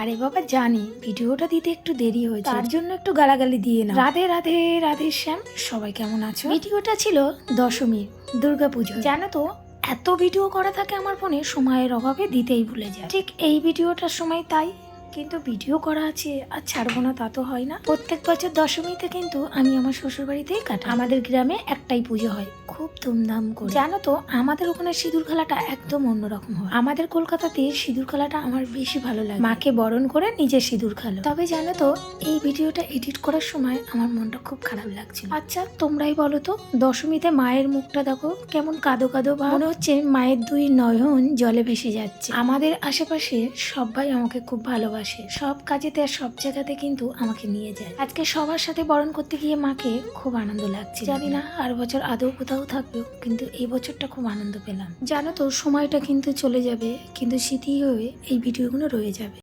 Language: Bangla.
আরে বাবা জানি। ভিডিওটা দিতে একটু দেরি হয়েছে। তার জন্য একটু গালাগালি দিয়ে না রাধে রাধে রাধে শ্যাম সবাই কেমন আছো? ভিডিওটা ছিল দশমীর দুর্গাপুজো জানো তো এত ভিডিও করা থাকে আমার ফোনে সময়ের অভাবে দিতেই ভুলে যায়। ঠিক এই ভিডিওটার সময় তাই কিন্তু ভিডিও করা আছে আর ছাড়বো না তা তো হয় না। প্রত্যেক বছর দশমীতে কিন্তু আমি আমার শ্বশুর বাড়িতেই কাটাই। আমাদের গ্রামে একটাই পুজো হয়। খুব ধুমধাম করে। জানো তো আমাদের ওখানে সিঁদুর খেলাটা একদম অন্যরকম হয়। আমাদের কলকাতাতে সিঁদুর খেলাটা আমার বেশি ভালো লাগে। মাকে বরণ করে নিজে সিঁদুর খেলো। তবে জানো তো এই ভিডিওটা এডিট করার সময় আমার মনটা খুব খারাপ লাগছিল। আচ্ছা তোমরাই বলো তো দশমীতে মায়ের মুখটা দেখো কেমন কাদো কাদো বা মনে হচ্ছে মায়ের দুই নয়ন জলে ভেসে যাচ্ছে। আমাদের আশেপাশে সবাই আমাকে খুব ভালোবাসে, সব কাজেতে আর সব জায়গাতে কিন্তু আমাকে নিয়ে যায়। আজকে সবার সাথে বরণ করতে গিয়ে মাকে খুব আনন্দ লাগছে। জানি না আর বছর আদৌ কোথাও থাকবেও, কিন্তু এই বছরটা খুব আনন্দ পেলাম। জানো তো, সময়টা কিন্তু চলে যাবে, কিন্তু স্মৃতি হয়ে এই ভিডিওগুলো রয়ে যাবে।